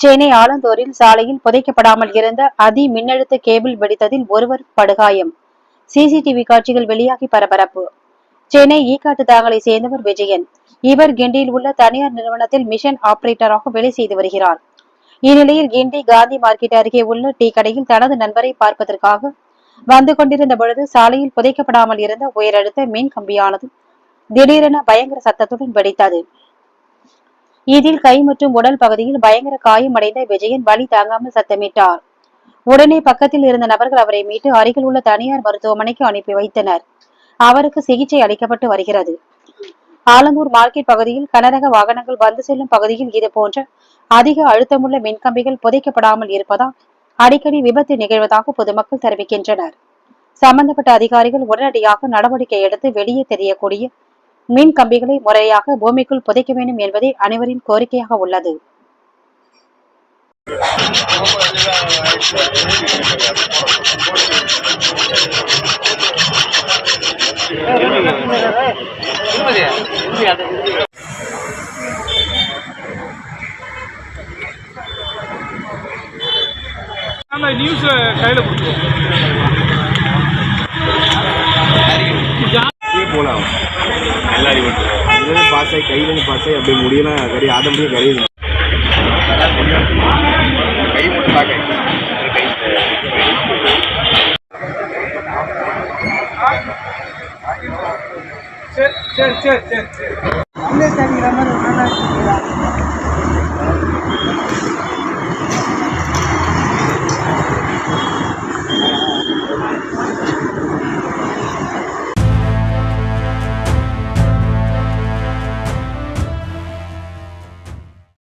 சென்னை ஆலந்தூரில் சாலையில் புதைக்கப்படாமல் இருந்த அதி மின்னழுத்த கேபிள் வெடித்ததில் ஒருவர் படுகாயம். சிசிடிவி காட்சிகள் வெளியாகி பரபரப்பு. சென்னை ஈக்காட்டு தாங்கலை சேர்ந்தவர் விஜயன். இவர் கிண்டியில் உள்ள தனியார் நிறுவனத்தில் மிஷன் ஆபரேட்டராக வேலை செய்து வருகிறார். இந்நிலையில் கிண்டி காந்தி மார்க்கெட் அருகே உள்ள டீ கடையில் தனது நண்பரை பார்ப்பதற்காக வந்து கொண்டிருந்த பொழுது சாலையில் புதைக்கப்படாமல் இருந்த உயரழுத்த மின் கம்பியானது திடீரென பயங்கர சத்தத்துடன் வெடித்தது. இதில் கை மற்றும் உடல் பகுதியில் பயங்கர காயமடைந்த விஜயன் வலி தாங்காமல் சத்தமிட்டார். உடனே பக்கத்தில் இருந்த நபர்கள் அவரை மீட்டு அருகில் உள்ள தனியார் மருத்துவமனைக்கு அனுப்பி வைத்தனர். அவருக்கு சிகிச்சை அளிக்கப்பட்டு வருகிறது. ஆலந்தூர் மார்க்கெட் பகுதியில் கனரக வாகனங்கள் வந்து செல்லும் பகுதியில் இது போன்ற அதிக அழுத்தமுள்ள மின்கம்பிகள் புதைக்கப்படாமல் இருப்பதால் அடிக்கடி விபத்து நிகழ்வதாக பொதுமக்கள் தெரிவிக்கின்றனர். சம்பந்தப்பட்ட அதிகாரிகள் உடனடியாக நடவடிக்கை எடுத்து வெளியே தெரியக்கூடிய மின் கம்பிகளை முறையாக பூமிக்குள் புதைக்க வேண்டும் என்பதே அனைவரின் கோரிக்கையாக உள்ளது. நியூஸ் கையில் கொடுத்துருவோம். கரையுது கை மட்டும் பார்க்க கை சரி சரி சரி சரி. சரி